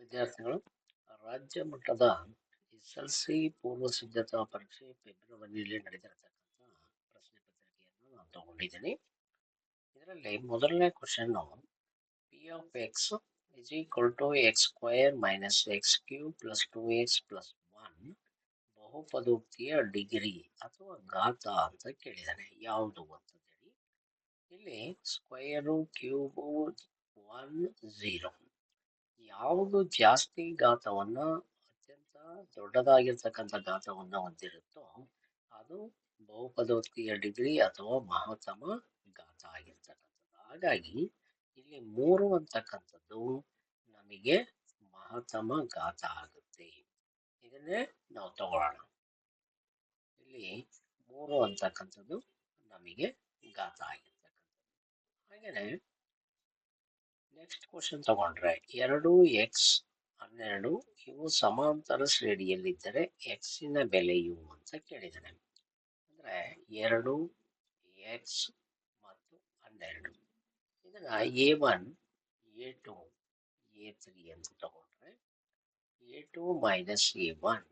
ವಿದ್ಯಾರ್ಥಿಗಳು, ರಾಜ್ಯ ಮಟ್ಟದ ಎಸ್ ಎಲ್ ಸಿ ಪೂರ್ವ ಸಿದ್ಧತಾ ಪರೀಕ್ಷೆ ಫೆಬ್ರವರಿಯಲ್ಲಿ ನಡೆದಿರತಕ್ಕಂಥ ಪ್ರಶ್ನೆ ಪತ್ರಿಕೆಯನ್ನು ನಾನು ತಗೊಂಡಿದ್ದೀನಿ. ಇದರಲ್ಲಿ ಮೊದಲನೇ question P of X is equal to X square minus X cube plus two X plus one ಬಹುಪದೋಕ್ತಿಯ degree ಅಥವಾ ಘಾತ ಅಂತ ಕೇಳಿದ್ದಾನೆ ಯಾವುದು ಅಂತ ಹೇಳಿ. ಇಲ್ಲಿ ಸ್ಕ್ವಯರು ಕ್ಯೂಬು ಒನ್ ಝೀರೋ ಯಾವುದು ಜಾಸ್ತಿ ಗಾತ್ರವನ್ನು ಅತ್ಯಂತ ದೊಡ್ಡದಾಗಿರ್ತಕ್ಕಂಥ ಗಾತ್ರವನ್ನು ಹೊಂದಿರುತ್ತೋ ಅದು ಬಹುಪದೋಕ್ತಿಯ ಡಿಗ್ರಿ ಅಥವಾ ಮಹತ್ತಮ ಗಾತ್ರ ಆಗಿರ್ತಕ್ಕಂಥದ್ದು. ಹಾಗಾಗಿ ಇಲ್ಲಿ ಮೂರು ಅಂತಕ್ಕಂಥದ್ದು ನಮಗೆ ಮಹತ್ತಮ ಘಾತ ಆಗುತ್ತೆ. ಇದನ್ನೇ ನಾವು ತಗೊಳ್ಳೋಣ. ಇಲ್ಲಿ ಮೂರು ಅಂತಕ್ಕಂಥದ್ದು ನಮಗೆ ಘಾತ ಆಗಿರ್ತಕ್ಕಂಥದ್ದು. ಹಾಗೇನೆ ನೆಕ್ಸ್ಟ್ ಕ್ವಶನ್ ತಗೊಂಡ್ರೆ ಎರಡು ಎಕ್ಸ್ ಹನ್ನೆರಡು, ಇವು ಸಮಾಂತರ ಶ್ರೇಣಿಯಲ್ಲಿದ್ದರೆ ಎಕ್ಸಿನ ಬೆಲೆಯು ಅಂತ ಕೇಳಿದ್ದಾನೆ. ಅಂದ್ರೆ ಎರಡು ಎಕ್ಸ್ ಮತ್ತು ಹನ್ನೆರಡು. ಇದನ್ನ A one A two A three ಅಂತ ತಗೊಂಡ್ರೆ A two minus A one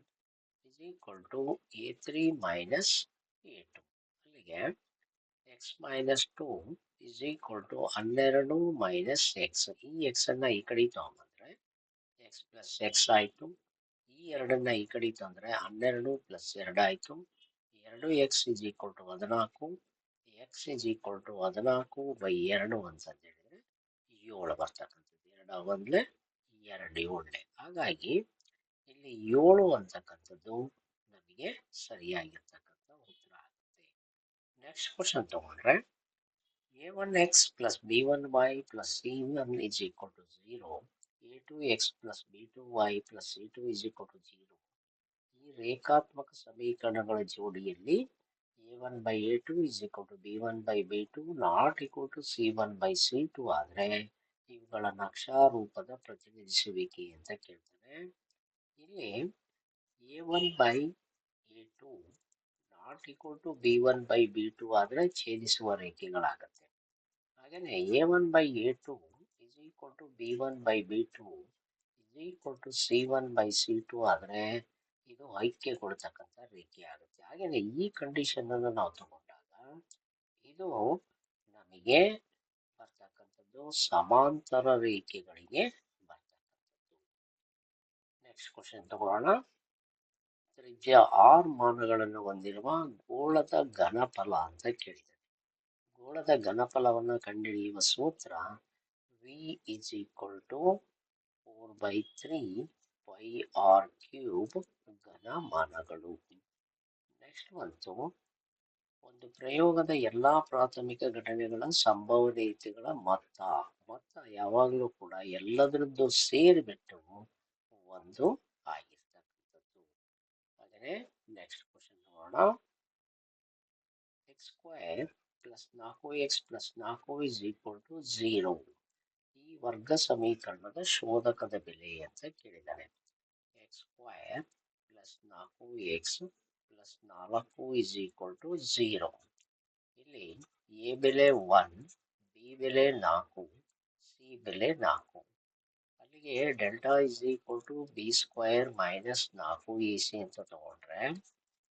is equal to A three minus A two ಅಲ್ಲಿಗೆ X minus two is equal to ಹನ್ನೆರಡು ಮೈನಸ್ ಎಕ್ಸ್ ಈ ಎಕ್ಸನ್ನು ಈ ಕಡೆ ತಗೊಂಬಂದ್ರೆ ಎಕ್ಸ್ ಪ್ಲಸ್ ಎಕ್ಸ್ ಆಯಿತು. ಈ ಎರಡನ್ನ ಈ ಕಡೆ ತಂದ್ರೆ ಹನ್ನೆರಡು ಪ್ಲಸ್ ಎರಡು ಆಯ್ತು. ಎರಡು ಎಕ್ಸ್ ಇಸ್ ಈಕ್ವಲ್ ಟು ಹದಿನಾಲ್ಕು. ಎಕ್ಸ್ ಇಸ್ ಈಕ್ವಲ್ ಟು ಹದಿನಾಲ್ಕು ಬೈ ಎರಡು ಅಂತ ಹೇಳಿದ್ರೆ ಏಳು ಬರ್ತಕ್ಕಂಥದ್ದು. ಎರಡು ಒಂದ್ಲೆ ಎರಡು ಏಳನೇ. ಹಾಗಾಗಿ ಇಲ್ಲಿ ಏಳು ಅಂತಕ್ಕಂಥದ್ದು ನಮಗೆ ಸರಿಯಾಗಿರ್ತಕ್ಕಂಥ ಉತ್ತರ ಆಗುತ್ತೆ. ನೆಕ್ಸ್ಟ್ ಕ್ವಶನ್ ತಗೊಂಡ್ರೆ a one x plus b one equal plus b two y plus c two is equal to zero ಈ ರೇಖಾತ್ಮಕ ಸಮೀಕರಣಗಳ ಜೋಡಿಯಲ್ಲಿ a one by a two is equal to b one by b two not equal to c one by c two ಆದರೆ ಇವುಗಳ ನಕ್ಷಾರೂಪದ ಪ್ರತಿನಿಧಿಸುವಿಕೆ ಅಂತ ಕೇಳ್ತಾರೆ. ಇಲ್ಲಿ a one by a two not equal to b one by b two ಆದರೆ ಛೇದಿಸುವ ರೇಖೆಗಳಾಗತ್ತೆ. ಹಾಗೆಯೇ a one by a two is equal to b one by b two is equal to c one by c two ಆದರೆ ಇದು ಐಕ್ಯ ಕೊಡ್ತಕ್ಕಂಥ ರೇಖೆ ಆಗುತ್ತೆ. ಹಾಗೆಯೇ ಈ ಕಂಡೀಷನ್ ಅನ್ನು ನಾವು ತಗೊಂಡಾಗ ಇದು ನಮಗೆ ಬರ್ತಕ್ಕಂಥದ್ದು ಸಮಾಂತರ ರೇಖೆಗಳಿಗೆ ಬರ್ತಕ್ಕಂಥದ್ದು. ನೆಕ್ಸ್ಟ್ ಕ್ವಶನ್ ತಗೊಳ್ಳೋಣ. ತ್ರಿಜ್ಯ ಆರ್ ಮಾನಗಳನ್ನು ಹೊಂದಿರುವ ಗೋಳದ ಘನಫಲ ಅಂತ ಕೇಳಿದ್ದಾರೆ ಗೋಳದ ಘನಫಲವನ್ನು ಕಂಡುಹಿಡಿಯುವ ಸೂತ್ರ v is equal to four by three pi r cube ಘನಮಾನಗಳು. Next ಬಂತು. ಒಂದು ಪ್ರಯೋಗದ ಎಲ್ಲ ಪ್ರಾಥಮಿಕ ಘಟನೆಗಳ ಸಂಭವನೀಯತೆಗಳ ಮೊತ್ತ. ಮೊತ್ತ ಯಾವಾಗಲೂ ಕೂಡ ಎಲ್ಲದರದ್ದು ಸೇರಿಬಿಟ್ಟು ಒಂದು ಆಗಿರ್ತಕ್ಕಂಥದ್ದು. ಹಾಗೆಯೇ ನೆಕ್ಸ್ಟ್ ಕ್ವಶನ್ ನೋಡೋಣ. ಎಕ್ಸ್ ಸ್ಕ್ವೇರ್ ಪ್ಲಸ್ ನಾಲ್ಕು ಎಕ್ಸ್ ಪ್ಲಸ್ ನಾಲ್ಕು ಇಸ್ ಈಕ್ವಲ್ ಟು ಝೀರೋ ಈ ವರ್ಗ ಸಮೀಕರಣದ ಶೋಧಕದ ಬೆಲೆ ಅಂತ ಕೇಳಿದ್ದಾನೆ ಎಕ್ಸ್ ಸ್ಕ್ವೇರ್ ಪ್ಲಸ್ ನಾಲ್ಕು ಎಕ್ಸ್ ಪ್ಲಸ್ ನಾಲ್ಕು ಇಸ್ ಈಕ್ವಲ್ ಟು ಝೀರೋ ಇಲ್ಲಿ ಎ ಬೆಲೆ ಒನ್ ಬಿ ಬೆಲೆ ನಾಲ್ಕು ಸಿ ಬೆಲೆ ನಾಲ್ಕು ಅಲ್ಲಿಗೆ delta is equal to b square minus ನಾಲ್ಕು ಎ ಸಿ ಅಂತ ತಗೊಂಡ್ರೆ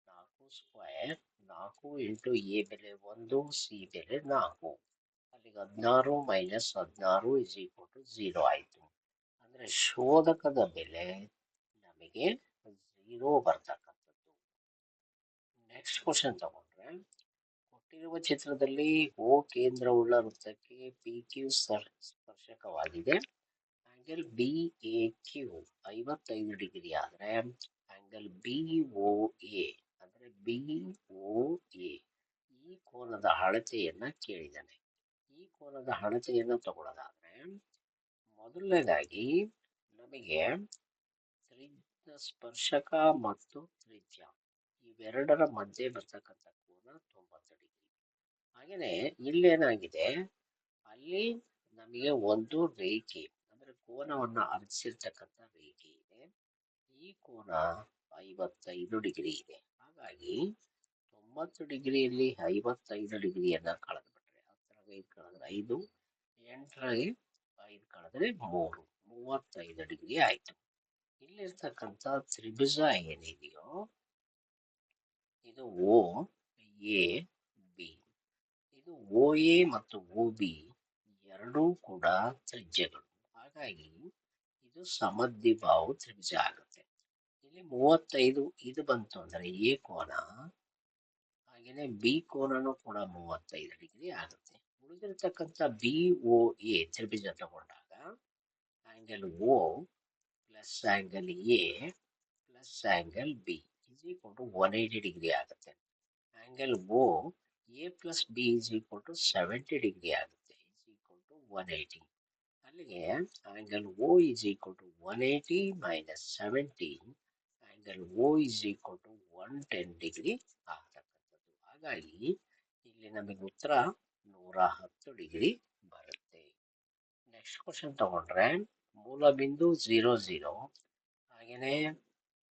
ನಾಲ್ಕು ಸ್ಕ್ವೇರ್ ನಾಲ್ಕು ಇಂಟು ಎ ಬೆಲೆ ಒಂದು, ಸಿ ಬೆಲೆ ನಾಲ್ಕು. ಅಲ್ಲಿಗೆ ಹದಿನಾರು ಮೈನಸ್ ಹದಿನಾರು ಇಸ್ ಈಕ್ವಲ್ ಟು ಝೀರೋ ಆಯಿತು. ಅಂದರೆ ಶೋಧಕದ ಬೆಲೆ ನಮಗೆ ಝೀರೋ ಬರ್ತಕ್ಕಂಥದ್ದು. ನೆಕ್ಸ್ಟ್ ಕ್ವಶನ್ ತಗೊಂಡ್ರೆ, ಕೊಟ್ಟಿರುವ ಚಿತ್ರದಲ್ಲಿ ಓ ಕೇಂದ್ರವುಳ್ಳ ವೃತ್ತಕ್ಕೆ ಪಿ ಕ್ಯೂ ಸ್ಪರ್ಶಕವಾಗಿದೆ. ಆ್ಯಂಗಲ್ ಬಿ ಎ ಕ್ಯೂ ಐವತ್ತೈದು ಡಿಗ್ರಿ ಆದರೆ ಆ್ಯಂಗಲ್ ಬಿ ಒ ಎ ಅಂದರೆ ಬಿ ಓ ಎ ಈ ಕೋನದ ಅಳತೆಯನ್ನು ಕೇಳಿದ್ದಾನೆ ಈ ಕೋನದ ಅಳತೆಯನ್ನು ತಗೊಳ್ಳೋದಾದರೆ ಮೊದಲನೇದಾಗಿ ನಮಗೆ ತ್ರಿಜ್ಯ ಸ್ಪರ್ಶಕ ಮತ್ತು ತ್ರಿಜ್ಯ ಇವೆರಡರ ಮಧ್ಯೆ ಬರ್ತಕ್ಕಂಥ ಕೋನ ತೊಂಬತ್ತು ಡಿಗ್ರಿ. ಹಾಗೆಯೇ ಇಲ್ಲೇನಾಗಿದೆ? ಅಲ್ಲಿ ನಮಗೆ ಒಂದು ರೇಖೆ ಅಂದ್ರೆ ಕೋನವನ್ನ ಅರ್ಚಿರ್ತಕ್ಕಂಥ ರೇಖೆ ಇದೆ. ಈ ಕೋನ ಐವತ್ತೈದು ಡಿಗ್ರಿ ಇದೆ. ಹಾಗಾಗಿ ತೊಂಬತ್ತು ಡಿಗ್ರಿಯಲ್ಲಿ ಐವತ್ತೈದು ಡಿಗ್ರಿಯನ್ನ ಕಳೆದ್ಬಿಟ್ರೆ ಹತ್ತರಾಗ ಐದು ಕಳೆದ್ರೆ ಐದು, ಎಂಟರಾಗೆ ಐದು ಕಳೆದ್ರೆ ಮೂರು, ಮೂವತ್ತೈದು ಡಿಗ್ರಿ ಆಯ್ತು. ಇಲ್ಲಿರ್ತಕ್ಕಂಥ ತ್ರಿಭುಜ ಏನಿದೆಯೋ, ಇದು ಓ, ಎ, ಬಿ. ಇದು ಓ ಎ ಮತ್ತು ಓ ಬಿ ಎರಡೂ ಕೂಡ ತ್ರಿಜ್ಯಗಳು. ಹಾಗಾಗಿ ಇದು ಸಮದ್ವಿಭಾವು ತ್ರಿಭುಜ ಆಗುತ್ತೆ. ಇಲ್ಲಿ ಮೂವತ್ತೈದು, ಇದು ಬಂತು ಅಂದರೆ ಎ ಕೋನ? ಹಾಗೆಯೇ ಬಿ ಕೋನನು ಕೂಡ ಮೂವತ್ತೈದು ಡಿಗ್ರಿ ಆಗುತ್ತೆ. ಉಳಿದಿರತಕ್ಕಂಥ ಬಿ ಓ ಎ, ತ್ರಿಭುಜ ತಗೊಂಡಾಗ angle O plus angle A plus angle B is equal to one eighty degree ಆಗುತ್ತೆ. Angle O A plus B is equal to seventy degree ಆಗುತ್ತೆ. Is equal to one eighty ಅಲ್ಲಿಗೆ angle O is equal to one eighty minus seventy angle O is equal to one ten degree ಆಗ್ತಕ್ಕಂಥದ್ದು. ಹಾಗಾಗಿ ಇಲ್ಲಿ ನಮಗೆ ಉತ್ತರ ನೂರ ಹತ್ತು degree ಬರುತ್ತೆ. ನೆಕ್ಸ್ಟ್ ಕ್ವಶನ್ ತಗೊಂಡ್ರೆ ಮೂಲ ಬಿಂದು ಝೀರೋ ಝೀರೋ ಹಾಗೆಯೇ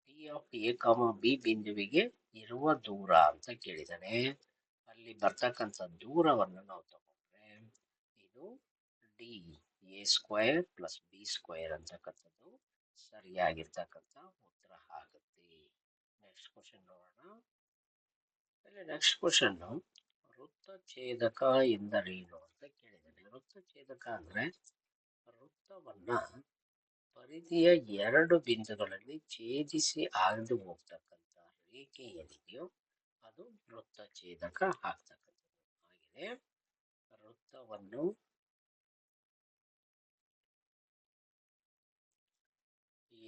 P of A comma B ಬಿಂದುವಿಗೆ ಇರುವ ದೂರ ಅಂತ ಕೇಳಿದಾನೆ. ಅಲ್ಲಿ ಬರ್ತಕ್ಕಂಥ ದೂರವನ್ನು ನಾವು ತಗೊಂಡ್ರೆ ಇದು d a square plus b square ಅಂತಕ್ಕಂಥದ್ದು ಸರಿಯಾಗಿರ್ತಕ್ಕಂಥ ಉತ್ತರ ಆಗುತ್ತೆ. ನೆಕ್ಸ್ಟ್ ಕ್ವಶನ್ ನೋಡೋಣ ಇಲ್ಲಿ ನೆಕ್ಸ್ಟ್ ಕ್ವಶನ್ ವೃತ್ತ ಛೇದಕ ಎಂದರೇನು ಅಂತ ಕೇಳಿದ್ದಾನೆ. ವೃತ್ತ ಛೇದಕ ಅಂದ್ರೆ ವೃತ್ತವನ್ನ ಪರಿಧಿಯ ಎರಡು ಬಿಂದುಗಳಲ್ಲಿ ಛೇದಿಸಿ ಆಗದೆ ಹೋಗ್ತಕ್ಕಂಥ ರೇಖೆ ಏನಿದೆಯೋ ಅದು ವೃತ್ತಛೇದಕ ಆಗ್ತಕ್ಕಂಥದ್ದು. ಹಾಗೆಯೇ ವೃತ್ತವನ್ನು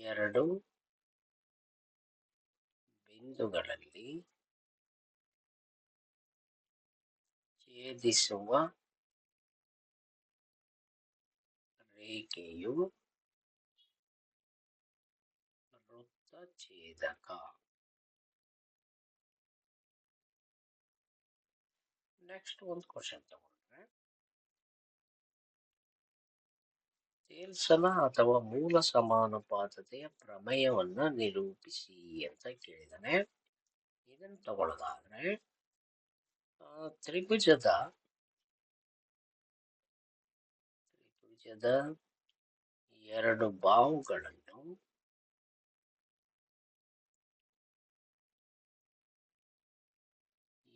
ಎರಡು ಬಿಂದುಗಳಲ್ಲಿ ಛೇದಿಸುವ ರೇಖೆಯು ವೃತ್ತ ಛೇದಕ ನೆಕ್ಸ್ಟ್ ಒಂದು ಕ್ವಶನ್ ತಗೊಂಡ್ರೆ ತೇಲ್ಸನ ಅಥವಾ ಮೂಲ ಸಮಾನುಪಾತತೆಯ ಪ್ರಮೇಯವನ್ನ ನಿರೂಪಿಸಿ ಅಂತ ಕೇಳಿದಾನೆ. ಇದನ್ನು ತಗೊಳ್ಳೋದಾದ್ರೆ ತ್ರಿಭುಜದ ತ್ರಿಭುಜದ ಎರಡು ಬಾವುಗಳನ್ನು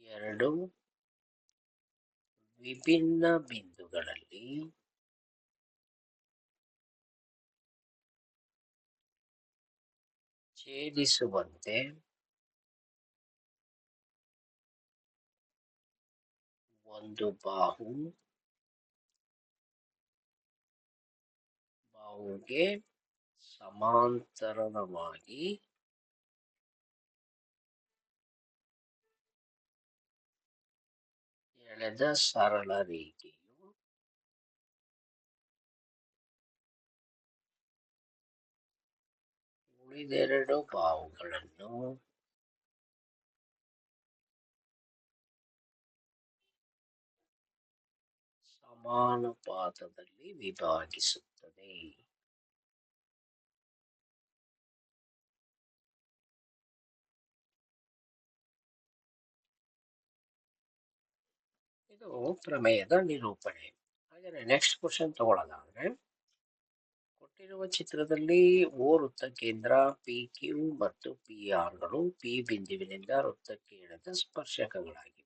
ಎರಡು ವಿಭಿನ್ನ ಬಿಂದುಗಳಲ್ಲಿ ಛೇದಿಸುವಂತೆ ಒಂದು ಬಾಹು ಬಾಹುಗೆ ಸಮಾಂತರವಾಗಿ ಎಳೆದ ಸರಳ ರೇಖೆಯು ಉಳಿದೆರಡು ಪಾವುಗಳನ್ನು ಸಮಾನುಪಾತದಲ್ಲಿ ವಿಭಾಗಿಸುತ್ತದೆ. ಇದು ಪ್ರಮೇಯದ ನಿರೂಪಣೆ. ಹಾಗೆ ನೆಕ್ಸ್ಟ್ ಕ್ವಶನ್ ತಗೊಳ್ಳೋದಾದ್ರೆ ಕೊಟ್ಟಿರುವ ಚಿತ್ರದಲ್ಲಿ ಓ ವೃತ್ತ ಕೇಂದ್ರ ಪಿ ಕ್ಯೂ ಮತ್ತು ಪಿ ಆರ್ಗಳು ಪಿ ಬಿಂದುವಿನಿಂದ ವೃತ್ತಕ್ಕೆ ಎಳೆದ ಸ್ಪರ್ಶಕಗಳಾಗಿವೆ.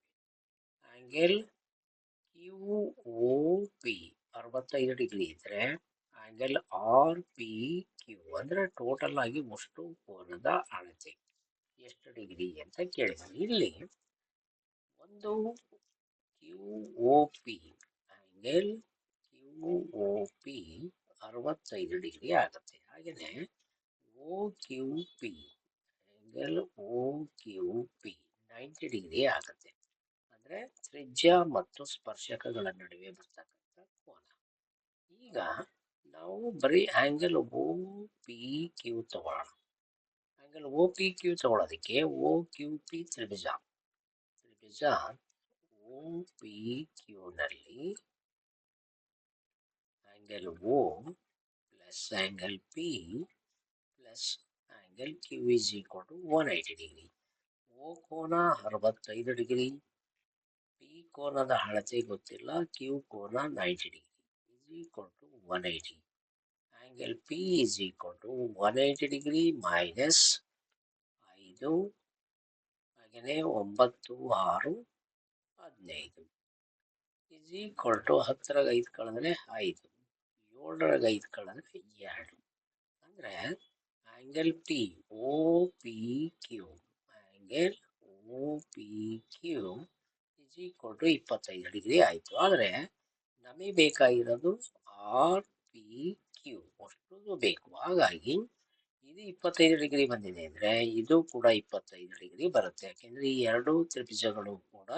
ಆಂಗಲ್ ಕ್ಯೂ ಓ ಪಿ ಅರವತ್ತೈದು ಡಿಗ್ರಿ ಇದ್ರೆ ಆಂಗಲ್ ಆರ್ ಪಿ ಕ್ಯೂ ಅಂದ್ರೆ ಟೋಟಲ್ ಆಗಿ ಮುಷ್ಟು ಕೋನದ ಅಳತೆ. ಎಷ್ಟು ಡಿಗ್ರಿ ಅಂತ ಕೇಳಿದ್ವಿ ಇಲ್ಲಿ ಒಂದು Q O P angle Q O P ಅರವತ್ತೈದು ಡಿಗ್ರಿ ಆಗುತ್ತೆ. ಹಾಗೆಯೇ O Q P angle O Q P ninety degree ಆಗುತ್ತೆ. ಅಂದ್ರೆ ತ್ರಿಜ್ಯ ಮತ್ತು ಸ್ಪರ್ಶಕಗಳ ನಡುವೆ ಬರ್ತಕ್ಕಂಥ ಕೋನ. ಈಗ ನಾವು ಬರೀ ಆ್ಯಂಗಲ್ ಓ ಪಿ ಕ್ಯೂ ತಗೊಳ್ಳೋಣ. ಆ್ಯಂಗಲ್ ಓ ಪಿ ಕ್ಯೂ ತಗೊಳ್ಳೋದಕ್ಕೆ ಓ ಕ್ಯೂ ಪಿ ತ್ರಿಭುಜ. ತ್ರಿಭುಜ ಓ ಪಿ ಕ್ಯೂನಲ್ಲಿ angle O plus angle P plus angle Q is equal to one degree. Degree O ಕೋನ ಅರವತ್ತೈದು ಡಿಗ್ರಿ ಪಿ ಕೋನದ ಅಳತೆ ಗೊತ್ತಿಲ್ಲ ಕ್ಯೂ ಕೋನ ninety degree is equal to one eighty angle P is equal one eighty degree minus ಐದು ಹಾಗೆಯೇ ಒಂಬತ್ತು, ಆರು, ಹದಿನೈದು. ಇಸ್ ಈಕ್ವಲ್ ಟು ಐದು ಕಳೆದ್ರೆ ಏಳರಾಗ ಐದು ಕಳೆದ್ರೆ ಎರಡು. ಅಂದರೆ angle P O P Q angle O P Q is equal to ಇಪ್ಪತ್ತೈದು ಡಿಗ್ರಿ ಆಯಿತು. ಆದರೆ ನಮಗೆ ಬೇಕಾಗಿರೋದು ಆರ್ ಪಿ ಕ್ಯೂ ಅಷ್ಟು ಬೇಕು. ಹಾಗಾಗಿ ಇದು ಇಪ್ಪತ್ತೈದು ಡಿಗ್ರಿ ಬಂದಿದೆ ಅಂದರೆ ಇದು ಕೂಡ ಇಪ್ಪತ್ತೈದು ಡಿಗ್ರಿ ಬರುತ್ತೆ. ಯಾಕೆಂದರೆ ಈ ಎರಡು ತ್ರಿಭುಜಗಳು ಕೂಡ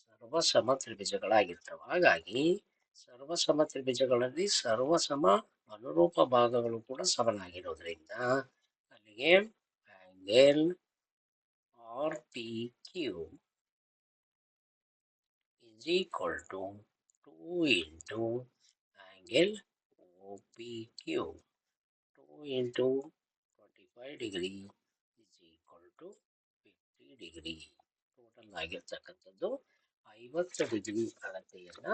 ಸರ್ವಸಮ ತ್ರಿಭುಜಗಳಾಗಿರ್ತವೆ. ಹಾಗಾಗಿ ಸರ್ವಸಮ ತ್ರಿಭುಜಗಳಲ್ಲಿ ಸರ್ವಸಮ ಅನುರೂಪ ಭಾಗಗಳು ಕೂಡ ಸಮನಾಗಿರೋದ್ರಿಂದ ಅಲ್ಲಿಗೆ angle R P Q is equal to two into angle 2 into angle OPQ. 2 into 25 degree is equal to 50 degree. Total ಆಗಿರ್ತಕ್ಕಂಥದ್ದು ಐವತ್ತು ಡಿಗ್ರಿ ಅಳತೆಯನ್ನ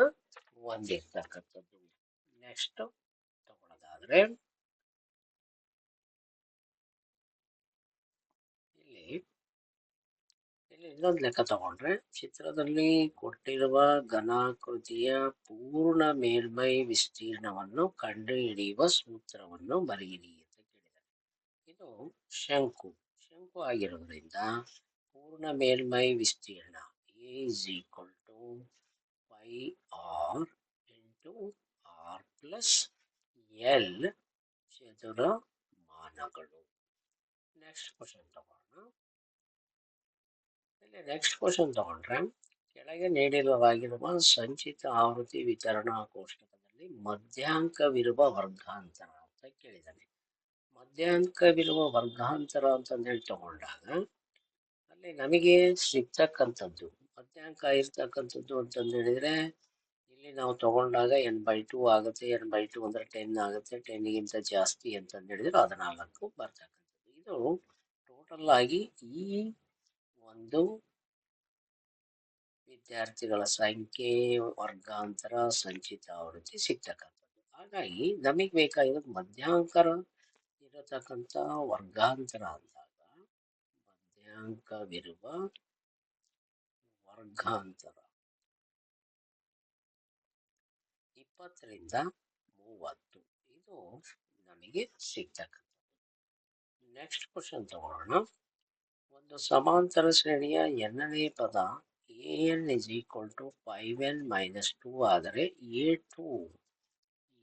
ಹೊಂದಿರ್ತಕ್ಕಂಥದ್ದು. ನೆಕ್ಸ್ಟ್ ತಗೊಳ್ಳೋದಾದ್ರೆ, ಇಲ್ಲಿ ಇಲ್ಲಿ ಇನ್ನೊಂದು ಲೆಕ್ಕ ತಗೊಂಡ್ರೆ, ಚಿತ್ರದಲ್ಲಿ ಕೊಟ್ಟಿರುವ ಘನಾಕೃತಿಯ ಪೂರ್ಣ ಮೇಲ್ಮೈ ವಿಸ್ತೀರ್ಣವನ್ನು ಕಂಡುಹಿಡಿಯುವ ಸೂತ್ರವನ್ನು ಬರೆಯಿರಿ ಅಂತ ಕೇಳಿದ್ದಾರೆ. ಇದು ಶಂಕು. ಶಂಕು ಆಗಿರೋದ್ರಿಂದ ಪೂರ್ಣ ಮೇಲ್ಮೈ ವಿಸ್ತೀರ್ಣ is to two pi R into R plus L ಚದುರ ಮಾನಗಳು. ನೆಕ್ಸ್ಟ್ ಕ್ವಶನ್ ತಗೋಣ. ಇಲ್ಲಿ ನೆಕ್ಸ್ಟ್ ಕ್ವಶನ್ ತಗೊಂಡ್ರೆ ಕೆಳಗೆ ನೀಡಿರುವಾಗಿರುವ ಸಂಚಿತ ಆವೃತ್ತಿ ವಿತರಣಾ ಕೋಷ್ಟಕದಲ್ಲಿ ಮಧ್ಯಾಂಕವಿರುವ ವರ್ಗಾಂತರ ಅಂತ ಕೇಳಿದ್ದಾನೆ ಮಧ್ಯಾಂಕವಿರುವ ವರ್ಗಾಂತರ ಅಂತಂದೇಳಿ ತಗೊಂಡಾಗ ಅಲ್ಲಿ ನಮಗೆ ಸಿಗ್ತಕ್ಕಂಥದ್ದು ಮಧ್ಯಾಂಕ ಇರ್ತಕ್ಕಂಥದ್ದು ಅಂತಂದು ಹೇಳಿದ್ರೆ, ಇಲ್ಲಿ ನಾವು ತಗೊಂಡಾಗ ಎನ್ ಬೈ ಟು ಆಗುತ್ತೆ ಎನ್ ಬೈ ಟು ಅಂದ್ರೆ ಟೆನ್ ಆಗುತ್ತೆ ಟೆನ್ಗಿಂತ ಜಾಸ್ತಿ ಅಂತಂದು ಹೇಳಿದ್ರೆ ಹದಿನಾಲ್ಕು ಬರ್ತಕ್ಕಂಥದ್ದು. ಇದು ಟೋಟಲ್ ಆಗಿ ಈ ಒಂದು ವಿದ್ಯಾರ್ಥಿಗಳ ಸಂಖ್ಯೆ, ವರ್ಗಾಂತರ, ಸಂಚಿತ ಆವೃತ್ತಿ ಸಿಗ್ತಕ್ಕಂಥದ್ದು. ಹಾಗಾಗಿ ನಮಗೆ ಬೇಕಾಗಿರೋದು ಮಧ್ಯಾಂಕರ ಇರತಕ್ಕಂಥ ವರ್ಗಾಂತರ ಅಂದಾಗ, ಮಧ್ಯಾಂಕವಿರುವ ವರ್ಗಾಂತರ ಇಪ್ಪತ್ತರಿಂದ ಮೂವತ್ತು. ಇದು ನಮಗೆ ಸಿಗ್ತಕ್ಕಂಥದ್ದು. ನೆಕ್ಸ್ಟ್ ಕ್ವಶನ್ ತಗೊಳ್ಳೋಣ ಒಂದು ಸಮಾಂತರ ಶ್ರೇಣಿಯ ಎರಡನೇ ಪದ a n is equal to five n minus two ಆದರೆ ಎ ಟು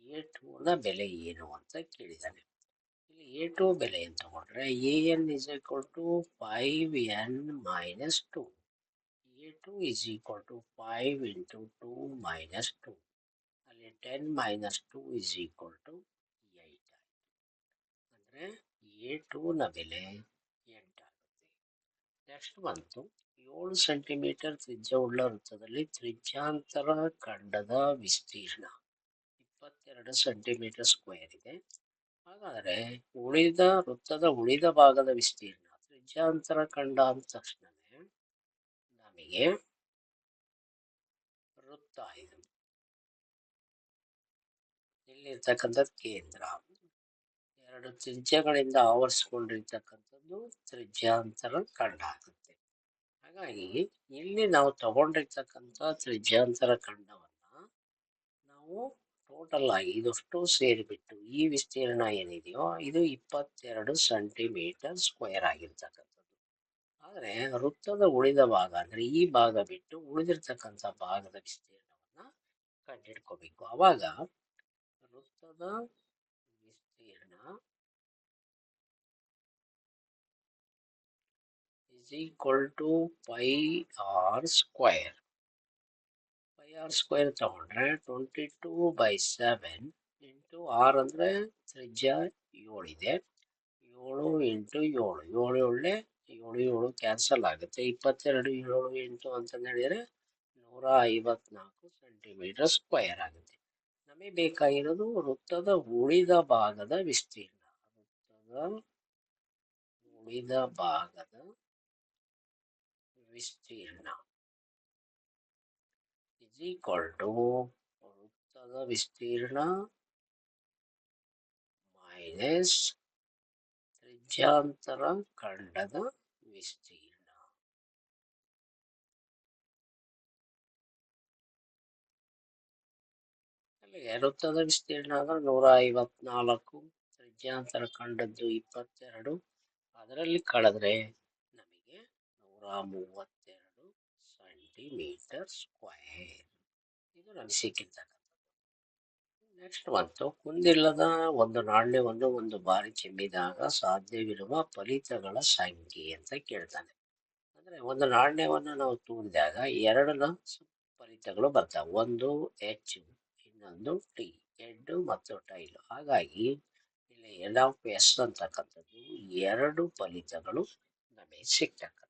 ಎ ಟೂನ ಬೆಲೆ ಏನು ಅಂತ ಕೇಳಿದ್ದಾನೆ ಇಲ್ಲಿ ಎ ಟು ಬೆಲೆ ಅಂತ ತಗೊಂಡ್ರೆ a n is equal to five n minus two a two is equal to five into two minus two ಅಲ್ಲಿ ten minus two is equal to eight ಅಂದರೆ ಎ ಟೂನ ಬೆಲೆ ಎಂಟಾಗುತ್ತೆ ನೆಕ್ಸ್ಟ್ ಬಂತು. ಏಳು ಸೆಂಟಿಮೀಟರ್ ತ್ರಿಜ್ಯವುಳ್ಳ ವೃತ್ತದಲ್ಲಿ ತ್ರಿಜ್ಯಾಂತರ ಖಂಡದ ವಿಸ್ತೀರ್ಣ. ಇಪ್ಪತ್ತೆರಡು ಸೆಂಟಿಮೀಟರ್ ಸ್ಕ್ವೇರ್ ಇದೆ. ಹಾಗಾದರೆ ಉಳಿದ ವೃತ್ತದ ಉಳಿದ ಭಾಗದ ವಿಸ್ತೀರ್ಣ ತ್ರಿಜ್ಯಾಂತರ ಖಂಡ ಅಂದ ತಕ್ಷಣವೇ ನಮಗೆ ವೃತ್ತ ಇದು. ಇಲ್ಲಿರ್ತಕ್ಕಂಥ ಕೇಂದ್ರ. ಎರಡು ತ್ರಿಜ್ಯಗಳಿಂದ ಆವರಿಸಿಕೊಂಡಿರ್ತಕ್ಕಂಥದ್ದು ತ್ರಿಜ್ಯಾಂತರ ಖಂಡ ಆಗುತ್ತೆ. ಹಾಗಾಗಿ ಇಲ್ಲಿ ನಾವು ತಗೊಂಡಿರ್ತಕ್ಕಂಥ ತ್ರಿಜ್ಯಾಂತರ ಖಂಡವನ್ನ ನಾವು ಟೋಟಲ್ ಆಗಿ ಇದಷ್ಟು ಸೇರಿಬಿಟ್ಟು ಈ ವಿಸ್ತೀರ್ಣ ಏನಿದೆಯೋ ಇದು ಇಪ್ಪತ್ತೆರಡು ಸೆಂಟಿಮೀಟರ್ ಸ್ಕ್ವೇರ್ ಆಗಿರ್ತಕ್ಕಂಥದ್ದು. ಆದರೆ ವೃತ್ತದ ಉಳಿದ ಭಾಗ ಅಂದ್ರೆ ಈ ಭಾಗ ಬಿಟ್ಟು ಉಳಿದಿರ್ತಕ್ಕಂಥ ಭಾಗದ ವಿಸ್ತೀರ್ಣವನ್ನ ಕಂಡಿಡ್ಕೋಬೇಕು ಅವಾಗ ವೃತ್ತದ ವಿಸ್ತೀರ್ಣ is equal to pi r square. pi r square ತಗೊಂಡ್ರೆ twenty two by seven into r ಅಂದರೆ ತ್ರಿಜ್ಯ ಏಳಿದೆ ಏಳು ಇಂಟು ಏಳು ಏಳು ಏಳೆ ಏಳು ಏಳು ಕ್ಯಾನ್ಸಲ್ ಆಗುತ್ತೆ. ಇಪ್ಪತ್ತೆರಡು ಏಳು ಎಂಟು ಅಂತಂದು ಹೇಳಿದರೆ ನೂರ ಐವತ್ನಾಲ್ಕು ಸೆಂಟಿಮೀಟರ್ ಸ್ಕ್ವೇರ್ ಆಗುತ್ತೆ. ನಮಗೆ ಬೇಕಾಗಿರೋದು ವೃತ್ತದ ಉಳಿದ ಭಾಗದ ವಿಸ್ತೀರ್ಣ. ವೃತ್ತದ ಉಳಿದ ಭಾಗದ ವಿಸ್ತೀರ್ಣ ಇಸ್ ಈಕ್ವಲ್ ಟು ವೃತ್ತದ ವಿಸ್ತೀರ್ಣ ಮೈನಸ್ ತ್ರಿಜ್ಯಾಂತರ ಖಂಡದ ವಿಸ್ತೀರ್ಣ ಅಲ್ಲಿಗೆ ವೃತ್ತದ ವಿಸ್ತೀರ್ಣ ಅಂದ್ರೆ ನೂರ ಐವತ್ನಾಲ್ಕು ತ್ರಿಜ್ಯಾಂತರ ಕಂಡದ್ದು ಇಪ್ಪತ್ತೆರಡು. ಅದರಲ್ಲಿ ಕಳೆದ್ರೆ ನಮಗೆ ನೂರ ಮೂವತ್ತೆರಡು ಸೆಂಟಿಮೀಟರ್ ಸ್ಕ್ವೇರ್. ಇದು ನಮಗೆ ಸಿಕ್ಕಿರ್ತಕ್ಕಂಥದ್ದು ನೆಕ್ಸ್ಟ್ ಬಂತು ಕುಂದಿಲ್ಲದ ಒಂದು ನಾಣ್ಯವನ್ನು ಒಂದು ಬಾರಿ ಚಿಮ್ಮಿದಾಗ ಸಾಧ್ಯವಿರುವ ಫಲಿತಗಳ ಸಂಖ್ಯೆ ಅಂತ ಕೇಳ್ತಾನೆ. ಅಂದ್ರೆ ಒಂದು ನಾಣ್ಯವನ್ನು ನಾವು ತುಂಬಿದಾಗ ಎರಡು ನ ಫಲಿತಗಳು ಬರ್ತವೆ. ಒಂದು ಎಚ್ ಇನ್ನೊಂದು ಟಿ ಎಡ್ಡು ಮತ್ತು ಟೈಲ್. ಹಾಗಾಗಿ ಇಲ್ಲಿ ಎಲ್ ಆಫ್ ಎಸ್ ಅಂತಕ್ಕಂಥದ್ದು ಎರಡು ಫಲಿತಗಳು ನಮಗೆ ಸಿಗ್ತಕ್ಕಂಥದ್ದು.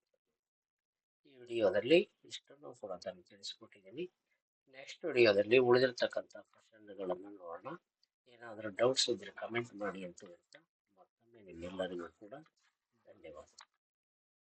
ಈ ವಿಡಿಯೋದಲ್ಲಿ ಇಷ್ಟನ್ನು ಕೂಡ ನಾನು ತಿಳಿಸ್ಕೊಟ್ಟಿದ್ದೀನಿ. ನೆಕ್ಸ್ಟ್ ವಿಡಿಯೋದಲ್ಲಿ ಉಳಿದಿರ್ತಕ್ಕಂಥ ಪ್ರಶ್ನೆಗಳನ್ನು ನೋಡೋಣ. ಏನಾದರೂ ಡೌಟ್ಸ್ ಇದ್ದರೆ ಕಮೆಂಟ್ ಮಾಡಿ ಅಂತ ಹೇಳ್ತಾ ಮತ್ತೊಮ್ಮೆ ನಿಮ್ಮೆಲ್ಲರಿಗೂ ಕೂಡ ಧನ್ಯವಾದ.